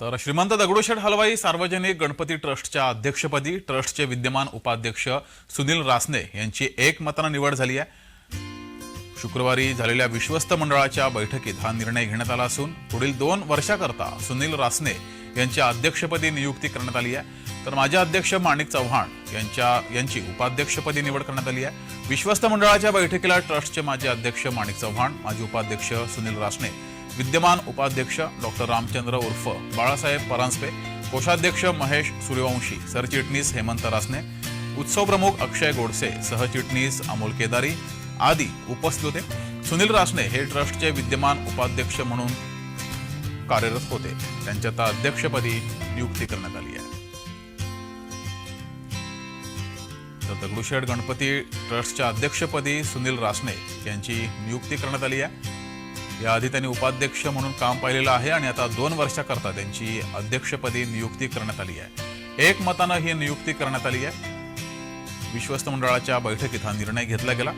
तर श्रीमंत दगडूशेठ हलवाई सार्वजनिक गणपती ट्रस्टच्या अध्यक्षपदी ट्रस्टचे विद्यमान उपाध्यक्ष सुनील रासने यांची एकमतानं निवड झाली आहे. शुक्रवारी झालेल्या विश्वस्त मंडळाच्या बैठकीत हा निर्णय घेण्यात आला असून पुढील दोन वर्षाकरता सुनील रासने यांच्या अध्यक्षपदी नियुक्ती करण्यात आली आहे. तर माजी अध्यक्ष माणिक चव्हाण यांच्या यांची उपाध्यक्षपदी निवड करण्यात आली आहे. विश्वस्त मंडळाच्या बैठकीला ट्रस्टचे माजी अध्यक्ष माणिक चव्हाण माजी उपाध्यक्ष सुनील रासने विद्यमान उपाध्यक्ष डॉक्टर रामचंद्र उर्फ बाळासाहेब परांजपे कोषाध्यक्ष महेश सूर्यवंशी सरचिटणीस हेमंत रासने उत्सव प्रमुख अक्षय गोडसे सहचिटणीस अमोल केदारी आदी उपस्थित होते. सुनील रासने हे ट्रस्टचे विद्यमान उपाध्यक्ष म्हणून कार्यरत होते. त्यांच्या आता अध्यक्षपदी नियुक्ती करण्यात आली आहे. तर दगडूशेठ गणपती ट्रस्टच्या अध्यक्षपदी सुनील रासने यांची नियुक्ती करण्यात आली आहे. याआधी त्यांनी उपाध्यक्ष म्हणून काम पाहिलेलं आहे आणि आता दोन वर्षाकरता त्यांची अध्यक्षपदी नियुक्ती करण्यात आली आहे. एकमतानं ही नियुक्ती करण्यात आली आहे. विश्वस्त मंडळाच्या बैठकीत हा निर्णय घेतला गेला.